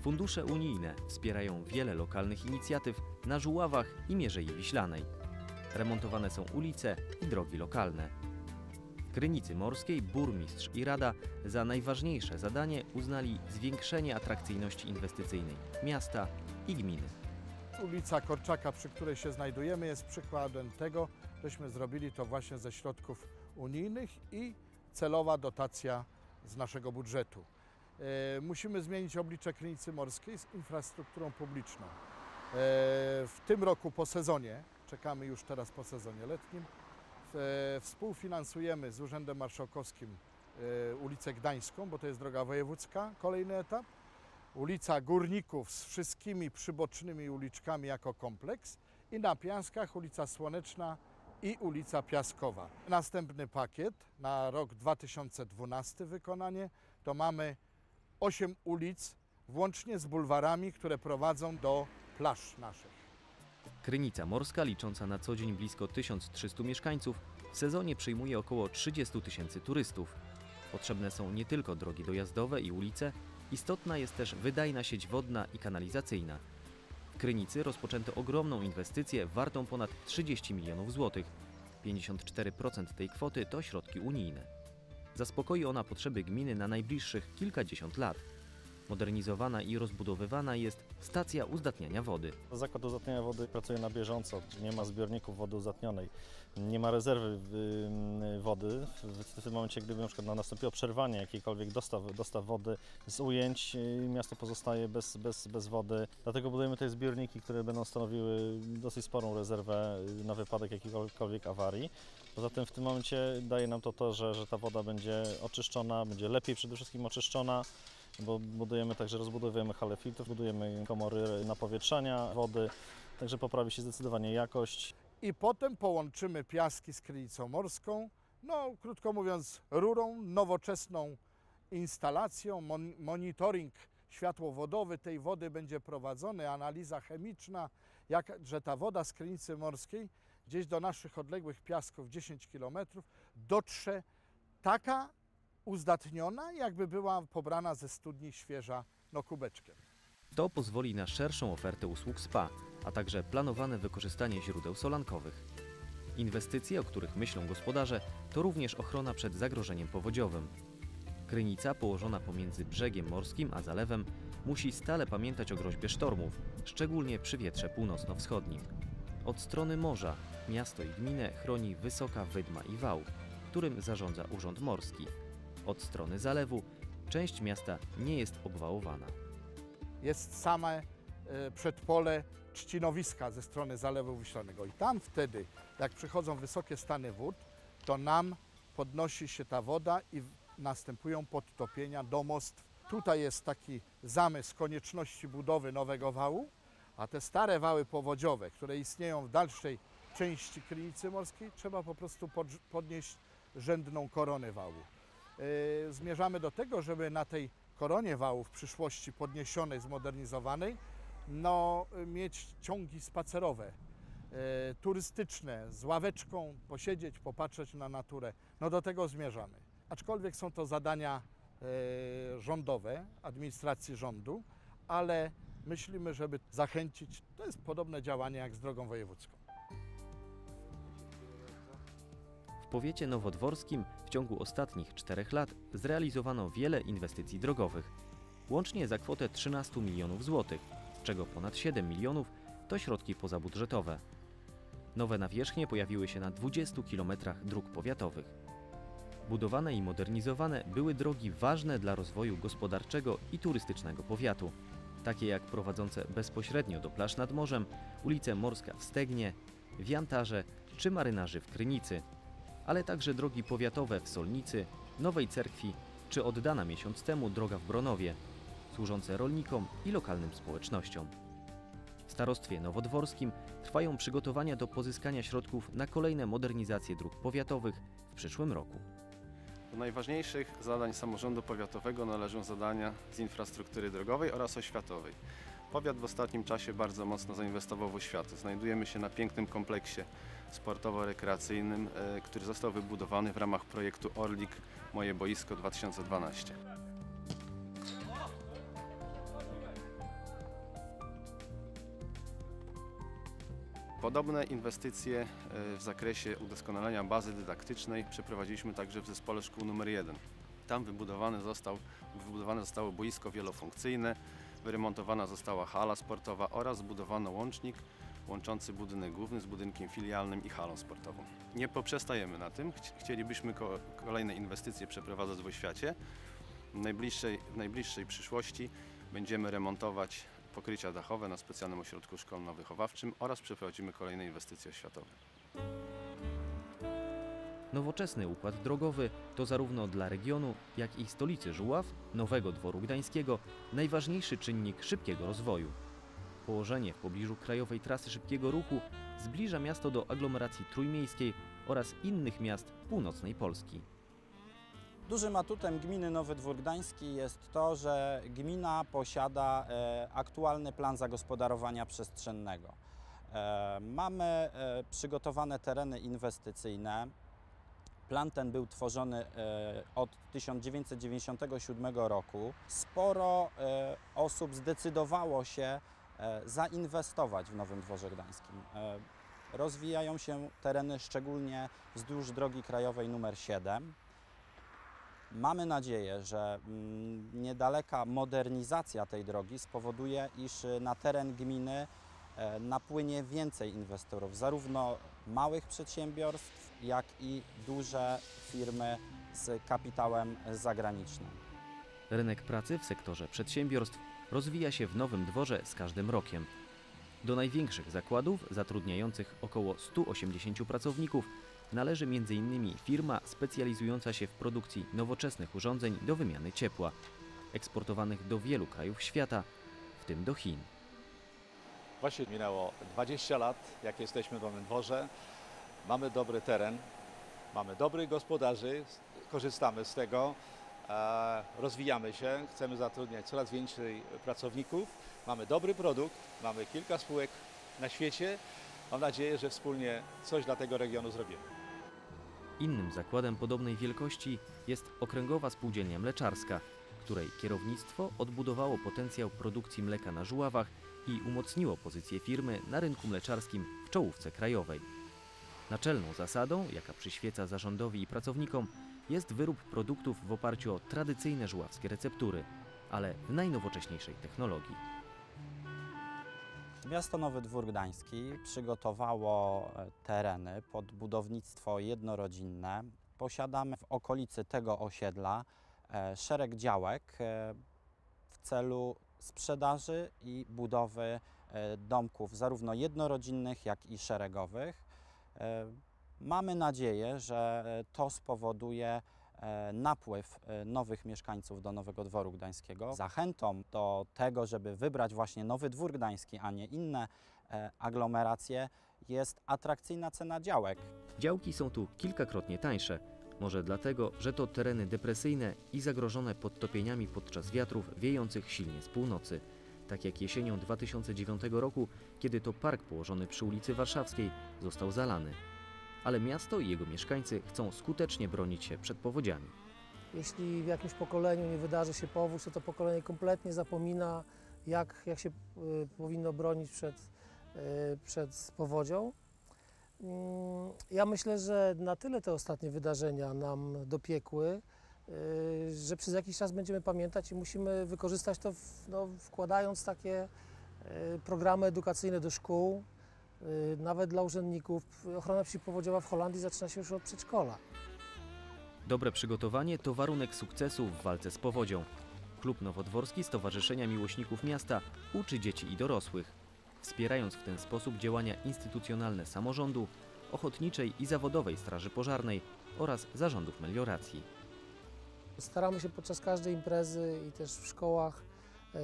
Fundusze unijne wspierają wiele lokalnych inicjatyw na Żuławach i Mierzei Wiślanej. Remontowane są ulice i drogi lokalne. Krynicy Morskiej burmistrz i rada za najważniejsze zadanie uznali zwiększenie atrakcyjności inwestycyjnej miasta i gminy. Ulica Korczaka, przy której się znajdujemy, jest przykładem tego, żeśmy zrobili to właśnie ze środków unijnych i celowa dotacja z naszego budżetu. E, Musimy zmienić oblicze Krynicy Morskiej z infrastrukturą publiczną. E, W tym roku po sezonie, czekamy już teraz po sezonie letnim, w- współfinansujemy z Urzędem Marszałkowskim e, ulicę Gdańską, bo to jest droga wojewódzka, kolejny etap. Ulica Górników z wszystkimi przybocznymi uliczkami jako kompleks i na Piaskach ulica Słoneczna i ulica Piaskowa. Następny pakiet na rok 2012 wykonanie to mamy 8 ulic włącznie z bulwarami, które prowadzą do plaż naszych. Krynica Morska, licząca na co dzień blisko 1300 mieszkańców, w sezonie przyjmuje około 30 tysięcy turystów. Potrzebne są nie tylko drogi dojazdowe i ulice, istotna jest też wydajna sieć wodna i kanalizacyjna. W Krynicy rozpoczęto ogromną inwestycję wartą ponad 30 milionów złotych. 54% tej kwoty to środki unijne. Zaspokoi ona potrzeby gminy na najbliższych kilkadziesiąt lat. Modernizowana i rozbudowywana jest stacja uzdatniania wody. Zakład uzdatniania wody pracuje na bieżąco, nie ma zbiorników wody uzdatnionej, nie ma rezerwy wody. W, tym momencie, gdyby na przykład na- nastąpiło przerwanie jakiejkolwiek dostaw, dostaw wody z ujęć, y, miasto pozostaje bez, bez, bez wody. Dlatego budujemy te zbiorniki, które będą stanowiły dosyć sporą rezerwę y, na wypadek jakiejkolwiek awarii. Poza tym w tym momencie daje nam to to, że, że ta woda będzie oczyszczona, będzie lepiej przede wszystkim oczyszczona bo budujemy także, rozbudowujemy hale filtrów, budujemy komory napowietrzania wody, także poprawi się zdecydowanie jakość. I potem połączymy piaski z Krynicą Morską, no krótko mówiąc rurą, nowoczesną instalacją, mon- monitoring światłowodowy tej wody będzie prowadzony, analiza chemiczna, jak, że ta woda z Krynicy Morskiej gdzieś do naszych odległych piasków 10 km dotrze taka uzdatniona, jakby była pobrana ze studni świeża no kubeczkiem. To pozwoli na szerszą ofertę usług spa, a także planowane wykorzystanie źródeł solankowych. Inwestycje, o których myślą gospodarze, to również ochrona przed zagrożeniem powodziowym. Krynica, położona pomiędzy brzegiem morskim a zalewem, musi stale pamiętać o groźbie sztormów, szczególnie przy wietrze północno-wschodnim. Od strony morza miasto i gminę chroni wysoka wydma i wał, którym zarządza Urząd Morski. Od strony zalewu część miasta nie jest obwałowana. jest same e, przedpole trzcinowiska ze strony Zalewu Wiślanego. I tam wtedy, jak przychodzą wysokie stany wód, to nam podnosi się ta woda i następują podtopienia domostw. Tutaj jest taki zamysł konieczności budowy nowego wału, a te stare wały powodziowe, które istnieją w dalszej części Krynicy Morskiej, trzeba po prostu podnieść rzędną koronę wału. Yy, zmierzamy do tego, żeby na tej koronie wału w przyszłości podniesionej, zmodernizowanej, no, mieć ciągi spacerowe, yy, turystyczne, z ławeczką, posiedzieć, popatrzeć na naturę. No do tego zmierzamy. Aczkolwiek są to zadania yy, rządowe, administracji rządu, ale myślimy, żeby zachęcić, to jest podobne działanie jak z drogą wojewódzką. Powiecie nowodworskim w ciągu ostatnich czterech lat zrealizowano wiele inwestycji drogowych, łącznie za kwotę 13 milionów złotych, z czego ponad 7 milionów to środki pozabudżetowe. Nowe nawierzchnie pojawiły się na 20 kilometrach dróg powiatowych. Budowane i modernizowane były drogi ważne dla rozwoju gospodarczego i turystycznego powiatu, takie jak prowadzące bezpośrednio do plaż nad morzem, ulice Morska w Stegnie, w Jantarze czy Marynarzy w Krynicy, ale także drogi powiatowe w Solnicy, Nowej Cerkwi czy oddana miesiąc temu droga w Bronowie, służące rolnikom i lokalnym społecznościom. W starostwie nowodworskim trwają przygotowania do pozyskania środków na kolejne modernizacje dróg powiatowych w przyszłym roku. Do najważniejszych zadań samorządu powiatowego należą zadania z infrastruktury drogowej oraz oświatowej. Powiat w ostatnim czasie bardzo mocno zainwestował w oświatę. Znajdujemy się na pięknym kompleksie sportowo-rekreacyjnym, e, który został wybudowany w ramach projektu Orlik Moje Boisko 2012. Podobne inwestycje e, w zakresie udoskonalenia bazy dydaktycznej przeprowadziliśmy także w zespole szkół nr 1. Tam wybudowane, został, wybudowane zostało boisko wielofunkcyjne, wyremontowana została hala sportowa oraz zbudowano łącznik łączący budynek główny z budynkiem filialnym i halą sportową. Nie poprzestajemy na tym, Chci- chcielibyśmy ko- kolejne inwestycje przeprowadzać w oświacie. W najbliższej, w najbliższej przyszłości będziemy remontować pokrycia dachowe na specjalnym ośrodku szkolno-wychowawczym oraz przeprowadzimy kolejne inwestycje oświatowe. Nowoczesny układ drogowy to zarówno dla regionu, jak i stolicy Żuław, Nowego Dworu Gdańskiego, najważniejszy czynnik szybkiego rozwoju. Położenie w pobliżu krajowej trasy szybkiego ruchu zbliża miasto do aglomeracji trójmiejskiej oraz innych miast północnej Polski. Dużym atutem gminy Nowy Dwór Gdański jest to, że gmina posiada e, aktualny plan zagospodarowania przestrzennego. E, mamy e, przygotowane tereny inwestycyjne. Plan ten był tworzony od 1997 roku. Sporo osób zdecydowało się zainwestować w Nowym Dworze Gdańskim. E, Rozwijają się tereny szczególnie wzdłuż drogi krajowej numer 7. Mamy nadzieję, że mm, niedaleka modernizacja tej drogi spowoduje, iż na teren gminy e, napłynie więcej inwestorów, zarówno małych przedsiębiorstw, jak i duże firmy z kapitałem zagranicznym. Rynek pracy w sektorze przedsiębiorstw rozwija się w Nowym Dworze z każdym rokiem. Do największych zakładów, zatrudniających około 180 pracowników, należy m.in. firma specjalizująca się w produkcji nowoczesnych urządzeń do wymiany ciepła, eksportowanych do wielu krajów świata, w tym do Chin. Właśnie minęło 20 lat, jak jesteśmy w Nowym Dworze. Mamy dobry teren, mamy dobrych gospodarzy, korzystamy z tego, rozwijamy się, chcemy zatrudniać coraz więcej pracowników. Mamy dobry produkt, mamy kilka spółek na świecie. Mam nadzieję, że wspólnie coś dla tego regionu zrobimy. Innym zakładem podobnej wielkości jest Okręgowa Spółdzielnia Mleczarska, której kierownictwo odbudowało potencjał produkcji mleka na Żuławach i umocniło pozycję firmy na rynku mleczarskim w czołówce krajowej. Naczelną zasadą, jaka przyświeca zarządowi i pracownikom, jest wyrób produktów w oparciu o tradycyjne żuławskie receptury, ale w najnowocześniejszej technologii. Miasto Nowy Dwór Gdański przygotowało e, tereny pod budownictwo jednorodzinne. Posiadamy w okolicy tego osiedla e, szereg działek e, w celu sprzedaży i budowy domków zarówno jednorodzinnych, jak i szeregowych. Mamy nadzieję, że to spowoduje e, napływ e, nowych mieszkańców do Nowego Dworu Gdańskiego. Zachętą do tego, żeby wybrać właśnie Nowy Dwór Gdański, a nie inne e, aglomeracje, jest atrakcyjna cena działek. Działki są tu kilkakrotnie tańsze. Może dlatego, że to tereny depresyjne i zagrożone podtopieniami podczas wiatrów wiejących silnie z północy. Tak jak jesienią 2009 roku, kiedy to park położony przy ulicy Warszawskiej został zalany. Ale miasto i jego mieszkańcy chcą skutecznie bronić się przed powodziami. Jeśli w jakimś pokoleniu nie wydarzy się powódź, to to pokolenie kompletnie zapomina, jak, jak się y, powinno bronić przed, y, przed powodzią. Mm, Ja myślę, że na tyle te ostatnie wydarzenia nam dopiekły, y, że przez jakiś czas będziemy pamiętać i musimy wykorzystać to, w, no, wkładając takie y, programy edukacyjne do szkół, nawet dla urzędników. Ochrona przeciwpowodziowa w Holandii zaczyna się już od przedszkola. Dobre przygotowanie to warunek sukcesu w walce z powodzią. Klub Nowodworski Stowarzyszenia Miłośników Miasta uczy dzieci i dorosłych, wspierając w ten sposób działania instytucjonalne samorządu, ochotniczej i zawodowej straży pożarnej oraz zarządów melioracji. Staramy się podczas każdej imprezy i też w szkołach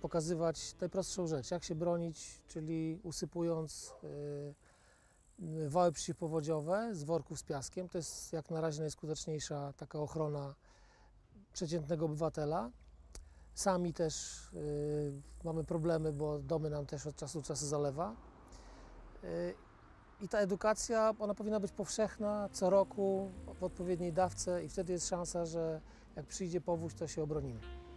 pokazywać najprostszą rzecz, jak się bronić, czyli usypując e, wały przeciwpowodziowe z worków z piaskiem. To jest jak na razie najskuteczniejsza taka ochrona przeciętnego obywatela. Sami też e, mamy problemy, bo domy nam też od czasu do czasu zalewa. E, I ta edukacja, ona powinna być powszechna co roku w odpowiedniej dawce i wtedy jest szansa, że jak przyjdzie powódź, to się obronimy.